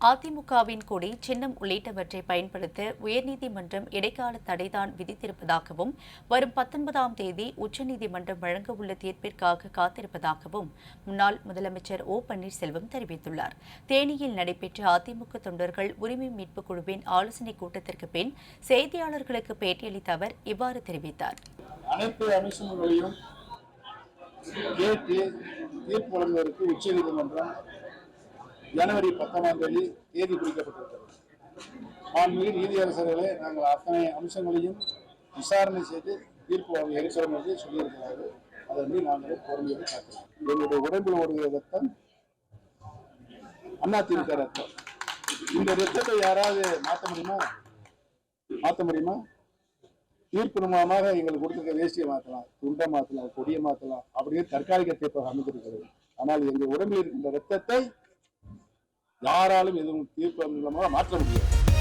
அதிமுகவின் கொடி சின்னம் உள்ளிட்டவற்றை பயன்படுத்த உயர்நீதிமன்றம் இடைக்கால தடைதான் விதித்திருப்பதாகவும் வரும் பத்தொன்பதாம் தேதி உச்சநீதிமன்றம் வழங்கவுள்ள தீர்ப்பிற்காக காத்திருப்பதாகவும் முன்னாள் முதலமைச்சர் ஓ பன்னீர்செல்வம் தெரிவித்துள்ளார். தேனியில் நடைபெற்ற அதிமுக தொண்டர்கள் உரிமை மீட்புக் குழுவின் ஆலோசனைக் கூட்டத்திற்கு பின் செய்தியாளர்களுக்கு பேட்டியளித்த அவர் இவ்வாறு தெரிவித்தார். அனைத்து அம்சங்களையும் கேட்டு தீர்ப்பு வழங்குவதற்கு உச்சநீதிமன்றம் ஜனவரி பத்தாம் தேதி தேதி குறிக்கப்பட்டிருக்கிறது. மாண்புமிகு நீதியரசர்களே நாங்கள் அத்தனை அம்சங்களையும் விசாரணை செய்து தீர்ப்பு வழங்க என்று சொல்லியிருக்கிறார்கள். அதன்படி நாங்கள் பொறுமையோடு காட்டுறோம் எங்களுடைய உடம்பில் ஓடுகிற ரத்தம் அதிமுக ரத்தம். இந்த ரத்தத்தை யாராவது மாற்ற முடியுமா? மாற்ற முடியுமா? தீர்ப்பு மூலமாக எங்களுக்கு கொடுத்துருக்க வேஷ்டியை மாற்றலாம் துண்டை மாற்றலாம் கொடியை மாற்றலாம் அப்படின்னு தற்காலிக தீர்ப்பாக அமைந்திருக்கிறது. ஆனால் எங்கள் உடம்பில் இருக்கின்ற ரத்தத்தை யாராலும் எதுவும் தீர்ப்பு மூலமாக மாற்ற முடியாது.